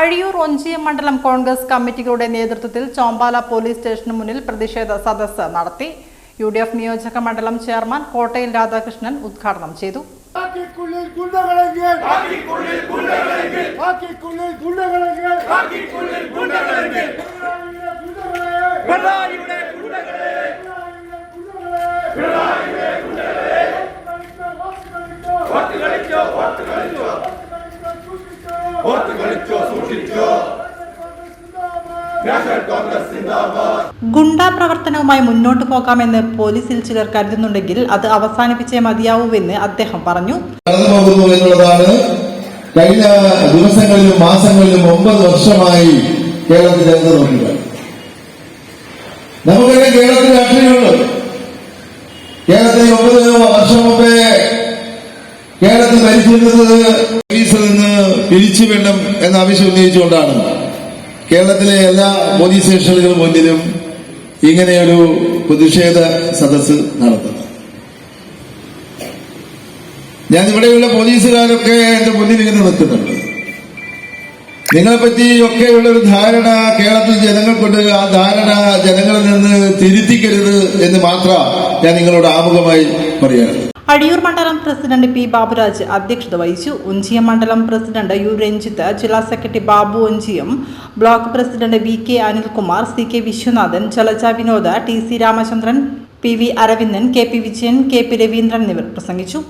അഴിയൂർ ഒഞ്ചിയം മണ്ഡലം കോൺഗ്രസ് കമ്മിറ്റികളുടെ നേതൃത്വത്തിൽ ചോമ്പാല പോലീസ് സ്റ്റേഷന് മുന്നിൽ പ്രതിഷേധ സദസ്സ് നടത്തി. യു ഡി എഫ് നിയോജക മണ്ഡലം ചെയർമാൻ കോട്ടയിൽ രാധാകൃഷ്ണൻ ഉദ്ഘാടനം ചെയ്തു. ഓർത്ത് കളിച്ചോ ഓർത്ത് കളിച്ചോ വോട്ട് ഗുണ്ടാ പ്രവർത്തനവുമായി മുന്നോട്ട് പോകാമെന്ന് പോലീസിൽ ചിലർ കരുതുന്നുണ്ടെങ്കിൽ അത് അവസാനിപ്പിച്ചേ മതിയാവൂവെന്ന് അദ്ദേഹം പറഞ്ഞു. എന്നുള്ളതാണ് കഴിഞ്ഞ ദിവസങ്ങളിലും മാസങ്ങളിലും ഒമ്പത് വർഷമായി കേരളത്തിൽ ജനത നോക്കുക നമുക്കറിയാം കേരളത്തിൽ രാഷ്ട്രീയമുണ്ട്. കേരളത്തിൽ ഒമ്പത് വർഷം മുമ്പേ കേരളത്തിൽ ഭരിച്ചിരുന്നത് പോലീസിൽ നിന്ന് പിരിച്ചു വേണം എന്ന ആവശ്യം ഉന്നയിച്ചുകൊണ്ടാണ് കേരളത്തിലെ എല്ലാ പോലീസ് സ്റ്റേഷനുകളും മുന്നിലും ഇങ്ങനെയൊരു പ്രതിഷേധ സദസ് നടത്തുന്നത്. ഞാൻ ഇവിടെയുള്ള പോലീസുകാരൊക്കെ എന്റെ മുന്നിൽ ഇങ്ങനെ നിൽക്കുന്നുണ്ട്. നിങ്ങളെ പറ്റി ഒക്കെയുള്ള ഒരു ധാരണ കേരളത്തിൽ ജനങ്ങൾക്കുണ്ട് ആ ധാരണ ജനങ്ങളിൽ നിന്ന് തിരുത്തിക്കരുത് എന്ന് മാത്രം ഞാൻ നിങ്ങളോട് ആമുഖമായി പറയാണ് അഴിയൂർ മണ്ഡലം പ്രസിഡന്റ് പി ബാബുരാജ് അധ്യക്ഷത വഹിച്ചു. ഒഞ്ചിയം മണ്ഡലം പ്രസിഡന്റ് യു രഞ്ജിത്ത് ജില്ലാ secretary Babu Onchiyam block president V K Anilkumar C K Viswanathan Jalaja Vinoda T C Ramachandran P V Aravindan K P Vijayan K P Raveendran എന്നിവർ പ്രസംഗിച്ചു.